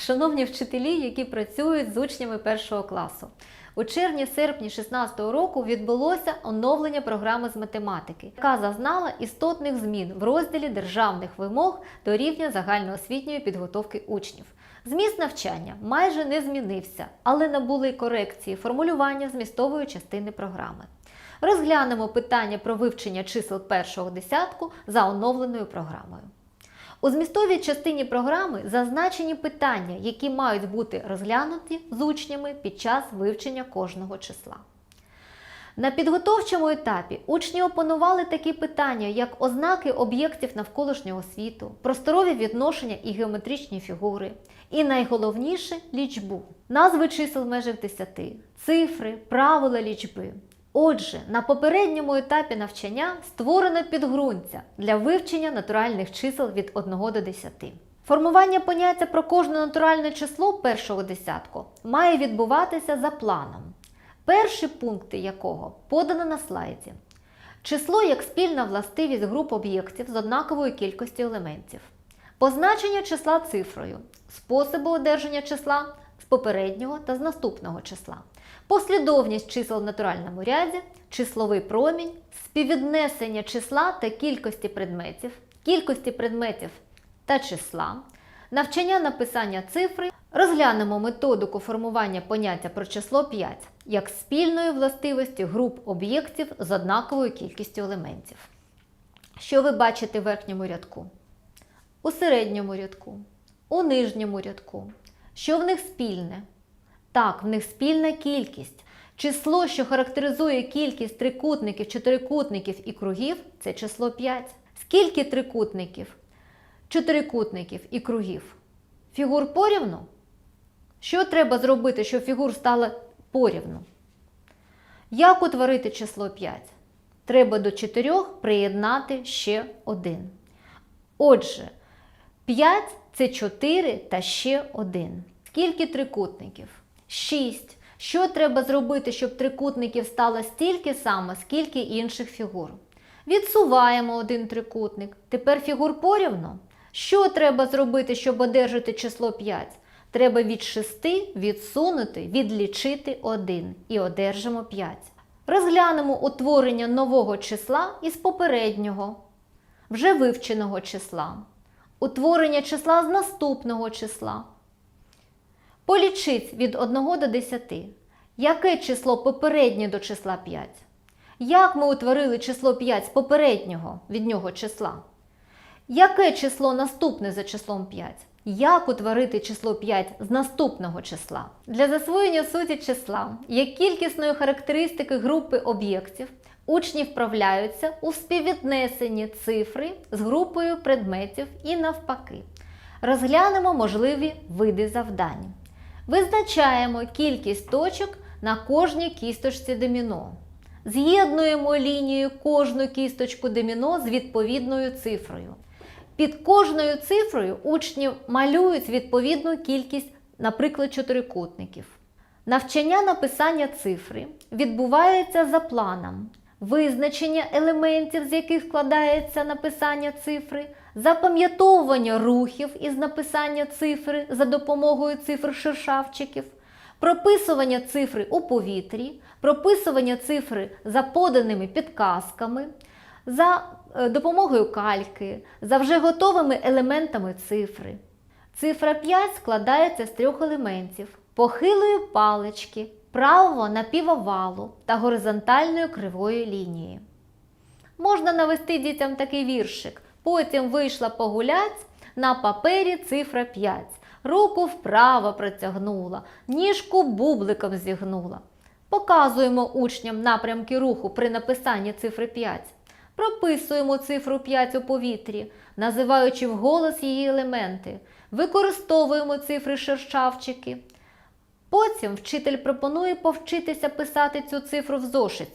Шановні вчителі, які працюють з учнями першого класу. У червні-серпні 2016 року відбулося оновлення програми з математики, яка зазнала істотних змін в розділі державних вимог до рівня загальноосвітньої підготовки учнів. Зміст навчання майже не змінився, але набули корекції формулювання змістової частини програми. Розглянемо питання про вивчення чисел першого десятку за оновленою програмою. У змістовій частині програми зазначені питання, які мають бути розглянуті з учнями під час вивчення кожного числа. На підготовчому етапі учні опанували такі питання, як ознаки об'єктів навколишнього світу, просторові відношення і геометричні фігури, і найголовніше лічбу, назви чисел в межах 10, цифри, правила лічби. Отже, на попередньому етапі навчання створено підґрунтя для вивчення натуральних чисел від 1 до 10. Формування поняття про кожне натуральне число першого десятку має відбуватися за планом, перші пункти якого подано на слайді. Число як спільна властивість груп об'єктів з однаковою кількістю елементів. Позначення числа цифрою, способи одержання числа з попереднього та з наступного числа, послідовність чисел в натуральному ряді, числовий промінь, співвіднесення числа та кількості предметів, кількості предметів та числа, навчання написання цифри, розглянемо методику формування поняття про число 5 як спільної властивості груп об'єктів з однаковою кількістю елементів. Що ви бачите в верхньому рядку? У середньому рядку, у нижньому рядку. Що в них спільне? Так, в них спільна кількість. Число, що характеризує кількість трикутників, чотирикутників і кругів, це число 5. Скільки трикутників, чотирикутників і кругів? Фігур порівну? Що треба зробити, щоб фігур стало порівну? Як утворити число 5? Треба до 4 приєднати ще 1. Отже, 5 це 4 та ще 1. Скільки трикутників? 6. Що треба зробити, щоб трикутників стало стільки само, скільки інших фігур? Відсуваємо один трикутник. Тепер фігур порівну. Що треба зробити, щоб одержати число 5? Треба від 6 відсунути, відлічити 1 і одержимо 5. Розглянемо утворення нового числа із попереднього, вже вивченого числа. Утворення числа з наступного числа. Полічіть від 1 до 10. Яке число попереднє до числа 5? Як ми утворили число 5 з попереднього від нього числа? Яке число наступне за числом 5? Як утворити число 5 з наступного числа? Для засвоєння суті числа як кількісної характеристики групи об'єктів учні вправляються у співвіднесенні цифри з групою предметів і навпаки. Розглянемо можливі види завдань. Визначаємо кількість точок на кожній кісточці доміно. З'єднуємо лінією кожну кісточку доміно з відповідною цифрою. Під кожною цифрою учні малюють відповідну кількість, наприклад, чотирикутників. Навчання написання цифри відбувається за планом. Визначення елементів, з яких складається написання цифри, запам'ятовування рухів із написання цифри за допомогою цифр шершавчиків, прописування цифри у повітрі, прописування цифри за поданими підказками, за е, допомогою кальки, за вже готовими елементами цифри. Цифра 5 складається з трьох елементів: похилої палички, правого напівовалу та горизонтальної кривої лінії. Можна навести дітям такий віршик. Потім вийшла погулять, на папері цифра 5. Руку вправо протягнула, ніжку бубликом зігнула. Показуємо учням напрямки руху при написанні цифри 5. Прописуємо цифру 5 у повітрі, називаючи вголос її елементи. Використовуємо цифри шершавчики. Потім вчитель пропонує повчитися писати цю цифру в зошиті.